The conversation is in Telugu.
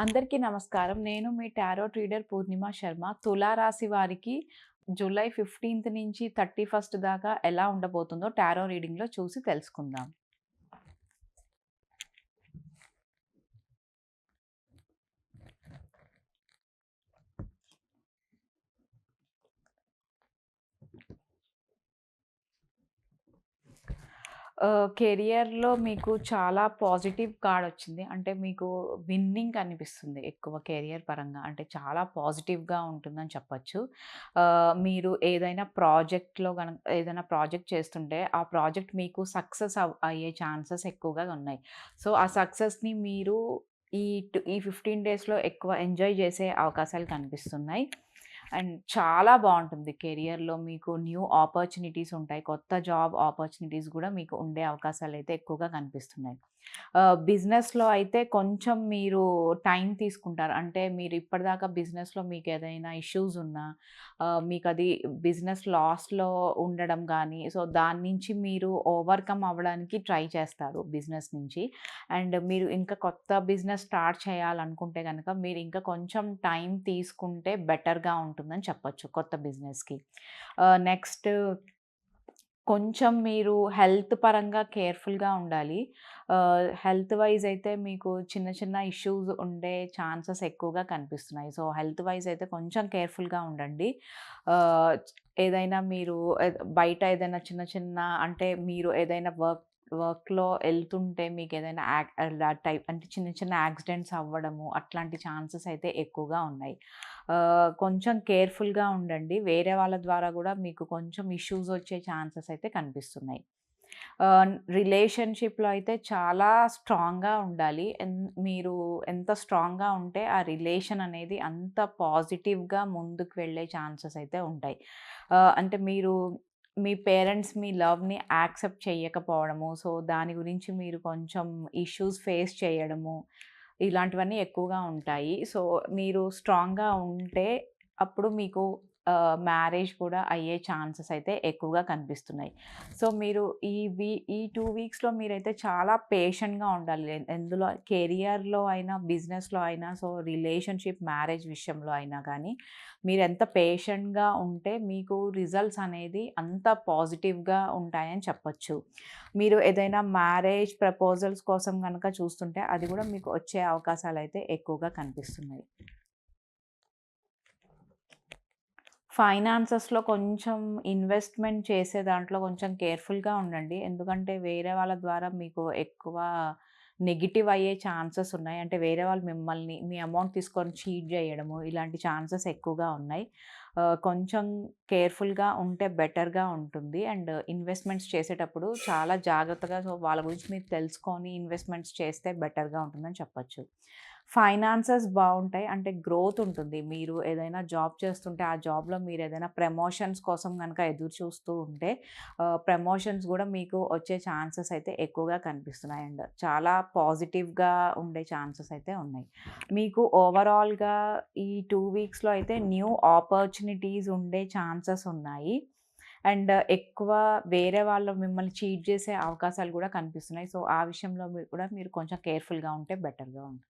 అందరికీ నమస్కారం. నేను మీ టారో ట్రీడర్ పూర్ణిమ శర్మ. తులారాశి వారికి జూలై 15థ్ నుంచి 31st దాకా ఎలా ఉండబోతుందో టారో రీడింగ్‌లో చూసి తెలుసుకుందాం. కెరియర్‌లో మీకు చాలా పాజిటివ్ కార్డ్ వచ్చింది. అంటే మీకు విన్నింగ్ అనిపిస్తుంది ఎక్కువ కెరియర్ పరంగా. అంటే చాలా పాజిటివ్‌గా ఉంటుందని చెప్పొచ్చు. మీరు ఏదైనా ప్రాజెక్ట్‌లో కనుక ఏదైనా ప్రాజెక్ట్ చేస్తుంటే, ఆ ప్రాజెక్ట్ మీకు సక్సెస్ అవ్ అయ్యే ఛాన్సెస్ ఎక్కువగా ఉన్నాయి. సో, ఆ సక్సెస్‌ని మీరు ఈ ఈ 15 డేస్‌లో ఎక్కువ ఎంజాయ్ చేసే అవకాశాలు కనిపిస్తున్నాయి. అండ్ చాలా బాగుంటుంది కెరియర్‌లో మీకు న్యూ ఆపర్చునిటీస్ ఉంటాయి. కొత్త జాబ్ ఆపర్చునిటీస్ కూడా మీకు ఉండే అవకాశాలు అయితే ఎక్కువగా కనిపిస్తున్నాయి. బిజినెస్‌లో అయితే కొంచెం మీరు టైం తీసుకుంటారు. అంటే మీరు ఇప్పటిదాకా బిజినెస్‌లో మీకు ఏదైనా ఇష్యూస్ ఉన్నా మీకు అది బిజినెస్ లాస్‌లో ఉండడం కానీ సో, దాని నుంచి మీరు ఓవర్‌కమ్ అవ్వడానికి ట్రై చేస్తారు బిజినెస్ నుంచి. అండ్ మీరు ఇంకా కొత్త బిజినెస్ స్టార్ట్ చేయాలనుకుంటే కనుక మీరు ఇంకా కొంచెం టైం తీసుకుంటే బెటర్‌గా ఉంటుంది ఉంటుందని చెప్పొచ్చు కొత్త బిజినెస్‌కి. నెక్స్ట్ కొంచెం మీరు హెల్త్ పరంగా కేర్‌ఫుల్‌గా ఉండాలి. హెల్త్ వైజ్ అయితే మీకు చిన్న చిన్న ఇష్యూస్ ఉండే ఛాన్సెస్ ఎక్కువగా కనిపిస్తున్నాయి. సో, హెల్త్ వైజ్ అయితే కొంచెం కేర్‌ఫుల్‌గా ఉండండి. ఏదైనా మీరు బయట ఏదైనా చిన్న చిన్న అంటే మీరు ఏదైనా వర్క్ వర్క్‌లో వెళ్తుంటే మీకు ఏదైనా టైప్ అంటే చిన్న చిన్న యాక్సిడెంట్స్ అవ్వడము అట్లాంటి ఛాన్సెస్ అయితే ఎక్కువగా ఉన్నాయి. కొంచెం కేర్‌ఫుల్‌గా ఉండండి. వేరే వాళ్ళ ద్వారా కూడా మీకు కొంచెం ఇష్యూస్ వచ్చే ఛాన్సెస్ అయితే కనిపిస్తున్నాయి. రిలేషన్‌షిప్‌లో అయితే చాలా స్ట్రాంగ్‌గా ఉండాలి. ఎన్ మీరు ఎంత స్ట్రాంగ్‌గా ఉంటే ఆ రిలేషన్ అనేది అంత పాజిటివ్‌గా ముందుకు వెళ్ళే ఛాన్సెస్ అయితే ఉంటాయి. అంటే మీరు మీ పేరెంట్స్ మీ లవ్‌ని యాక్సెప్ట్ చేయకపోవడము సో, దాని గురించి మీరు కొంచెం ఇష్యూస్ ఫేస్ చేయడము, ఇలాంటివన్నీ ఎక్కువగా ఉంటాయి. సో, మీరు స్ట్రాంగ్‌గా ఉంటే అప్పుడు మీకు మ్యారేజ్ కూడా అయ్యే ఛాన్సెస్ అయితే ఎక్కువగా కనిపిస్తున్నాయి. సో, మీరు ఈ వీ ఈ టూ వీక్స్‌లో మీరైతే చాలా పేషెంట్‌గా ఉండాలి. ఎందులో కెరియర్‌లో అయినా, బిజినెస్‌లో అయినా, సో, రిలేషన్‌షిప్, మ్యారేజ్ విషయంలో అయినా కానీ మీరు ఎంత పేషెంట్‌గా ఉంటే మీకు రిజల్ట్స్ అనేది అంత పాజిటివ్‌గా ఉంటాయని చెప్పచ్చు మీరు ఏదైనా మ్యారేజ్ ప్రపోజల్స్ కోసం కనుక చూస్తుంటే అది కూడా మీకు వచ్చే అవకాశాలు అయితే ఎక్కువగా కనిపిస్తున్నాయి. ఫైనాన్సెస్‌లో కొంచెం ఇన్వెస్ట్‌మెంట్ చేసే దాంట్లో కొంచెం కేర్‌ఫుల్‌గా ఉండండి. ఎందుకంటే వేరే వాళ్ళ ద్వారా మీకు ఎక్కువ నెగిటివ్ అయ్యే ఛాన్సెస్ ఉన్నాయి. అంటే వేరే వాళ్ళు మిమ్మల్ని మీ అమౌంట్ తీసుకొని చీట్ చేయడము ఇలాంటి ఛాన్సెస్ ఎక్కువగా ఉన్నాయి. కొంచెం కేర్‌ఫుల్‌గా ఉంటే బెటర్‌గా ఉంటుంది. అండ్ ఇన్వెస్ట్‌మెంట్స్ చేసేటప్పుడు చాలా జాగ్రత్తగా సో, వాళ్ళ గురించి మీరు తెలుసుకొని ఇన్వెస్ట్‌మెంట్స్ చేస్తే బెటర్‌గా ఉంటుందని చెప్పొచ్చు. ఫైనాన్సెస్ బాగుంటాయి అంటే గ్రోత్ ఉంటుంది. మీరు ఏదైనా జాబ్ చేస్తుంటే ఆ జాబ్‌లో మీరు ఏదైనా ప్రమోషన్స్ కోసం కనుక ఎదురు చూస్తూ ఉంటే ప్రమోషన్స్ కూడా మీకు వచ్చే ఛాన్సెస్ అయితే ఎక్కువగా కనిపిస్తున్నాయి. అండ్ చాలా పాజిటివ్‌గా ఉండే ఛాన్సెస్ అయితే ఉన్నాయి. మీకు ఓవరాల్‌గా ఈ టూ వీక్స్‌లో అయితే న్యూ ఆపర్చునిటీస్ ఉండే ఛాన్సెస్ ఉన్నాయి. అండ్ ఎక్కువ వేరే వాళ్ళు మిమ్మల్ని చీట్ చేసే అవకాశాలు కూడా కనిపిస్తున్నాయి. సో, ఆ విషయంలో కూడా మీరు కొంచెం కేర్‌ఫుల్‌గా ఉంటే బెటర్‌గా ఉంటుంది.